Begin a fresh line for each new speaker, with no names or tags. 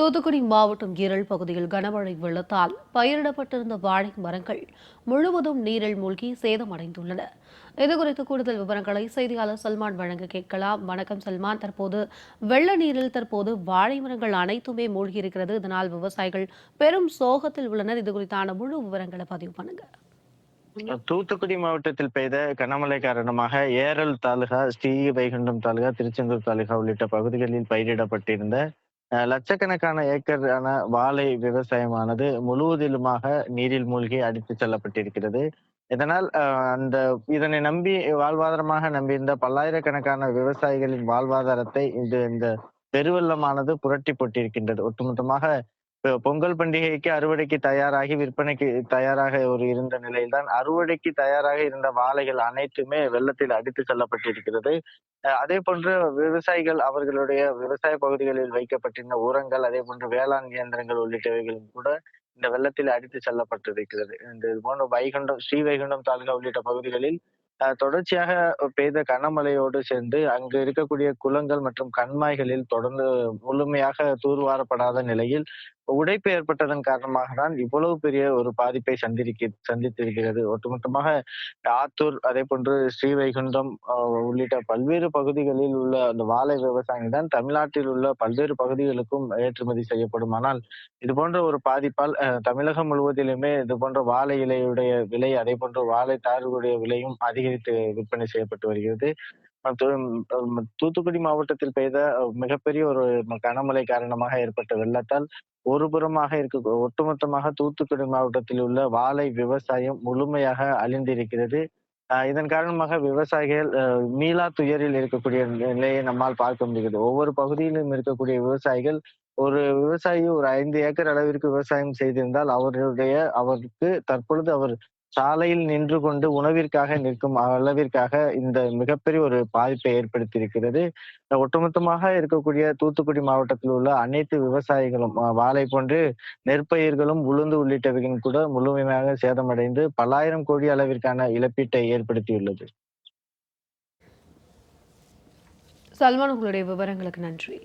தூத்துக்குடி மாவட்டம் ஈரல் பகுதியில் கனமழை வெள்ளத்தால் பயிரிடப்பட்டிருந்த வாழை மரங்கள் முழுவதும் நீரில் மூழ்கி சேதமடைந்துள்ளன. இதுகுறித்து கூடுதல் விவரங்களை செய்தியாளர் சல்மான் வழங்க கேட்கலாம். வணக்கம் சல்மான். தற்போது வெள்ள நீரில் தற்போது வாழை மரங்கள் அனைத்துமே மூழ்கியிருக்கிறது. இதனால் விவசாயிகள் பெரும் சோகத்தில் உள்ளனர். இது குறித்தான முழு விவரங்களை பதிவு பண்ணுங்க.
தூத்துக்குடி மாவட்டத்தில் பெய்த கனமழை காரணமாக ஏரல் தாலுகா ஸ்ரீ வைகுண்டம் தாலுகா திருச்செந்தூர் தாலுகா உள்ளிட்ட பகுதிகளில் பயிரிடப்பட்டிருந்த லட்சக்கணக்கான ஏக்கரான வாழை விவசாயமானது முழுவதிலுமாக நீரில் மூழ்கி அடித்து செல்லப்பட்டிருக்கிறது. இதனால் அஹ், அந்த இதனை நம்பி வாழ்வாதாரமாக நம்பியிருந்த பல்லாயிரக்கணக்கான விவசாயிகளின் வாழ்வாதாரத்தை இந்த இந்த பெருவெள்ளமானது புரட்டி போட்டிருக்கின்றது. ஒட்டுமொத்தமாக பொங்கல் பண்டிகைக்கு அறுவடைக்கு தயாராகி விற்பனைக்கு தயாராக ஒரு இருந்த நிலையில்தான் அறுவடைக்கு தயாராக இருந்த வாழைகள் அனைத்துமே வெள்ளத்தில் அடித்து செல்லப்பட்டிருக்கிறது. அதே போன்று விவசாயிகள் அவர்களுடைய விவசாய பகுதிகளில் வைக்கப்பட்டிருந்த உரங்கள் அதே போன்று வேளாண் இயந்திரங்கள் உள்ளிட்டவைகளும் கூட இந்த வெள்ளத்தில் அடித்து செல்லப்பட்டிருக்கிறது. இந்த இது போன்ற வைகுண்டம் ஸ்ரீ வைகுண்டம் தாலுகா உள்ளிட்ட பகுதிகளில் அஹ், தொடர்ச்சியாக பெய்த கனமழையோடு சேர்ந்து அங்கு இருக்கக்கூடிய குளங்கள் மற்றும் கண்மாய்களில் தொடர்ந்து முழுமையாக தூர்வாரப்படாத நிலையில் உடைப்பு ஏற்பட்டதன் காரணமாக தான் இவ்வளவு பெரிய ஒரு பாதிப்பை சந்திரிக்க சந்தித்திருக்கிறது. ஒட்டுமொத்தமாக ஆத்தூர் அதே போன்று ஸ்ரீவைகுண்டம் உள்ளிட்ட பல்வேறு பகுதிகளில் உள்ள அந்த வாழை விவசாயம் தான் தமிழ்நாட்டில் உள்ள பல்வேறு பகுதிகளுக்கும் ஏற்றுமதி செய்யப்படும். ஆனால் இது போன்ற ஒரு பாதிப்பால் அஹ், தமிழகம் முழுவதிலுமே இது போன்ற வாழை இலையுடைய விலை அதே போன்று வாழை தார்களுடைய விலையும் அதிகரித்து விற்பனை செய்யப்பட்டு வருகிறது. தூத்துக்குடி மாவட்டத்தில் பெய்த மிகப்பெரிய ஒரு கனமழை காரணமாக ஏற்பட்ட வெள்ளத்தால் ஒரு புறமாக இருக்க ஒட்டுமொத்தமாக தூத்துக்குடி மாவட்டத்தில் உள்ள வாழை விவசாயம் முழுமையாக அழிந்திருக்கிறது. ஆஹ் இதன் காரணமாக விவசாயிகள் மீளா துயரில் இருக்கக்கூடிய நிலையை நம்மால் பார்க்க முடிகிறது. ஒவ்வொரு பகுதியிலும் இருக்கக்கூடிய விவசாயிகள் ஒரு விவசாயி ஒரு ஐந்து ஏக்கர் அளவிற்கு விவசாயம் செய்திருந்தால் அவருடைய அவருக்கு தற்பொழுது அவர் சாலையில் நின்று கொண்டு உணவிற்காக நிற்கும் அளவிற்காக இந்த மிகப்பெரிய ஒரு பாதிப்பை ஏற்படுத்தியிருக்கிறது. ஒட்டுமொத்தமாக இருக்கக்கூடிய தூத்துக்குடி மாவட்டத்தில் உள்ள அனைத்து விவசாயிகளும் வாழை போன்று நெற்பயிர்களும் உளுந்து உள்ளிட்டவைகளும் கூட முழுமையாக சேதமடைந்து பல்லாயிரம் கோடி அளவிற்கான இழப்பீட்டை ஏற்படுத்தியுள்ளது.
சல்மான் உங்களுடைய விவரங்களுக்கு நன்றி.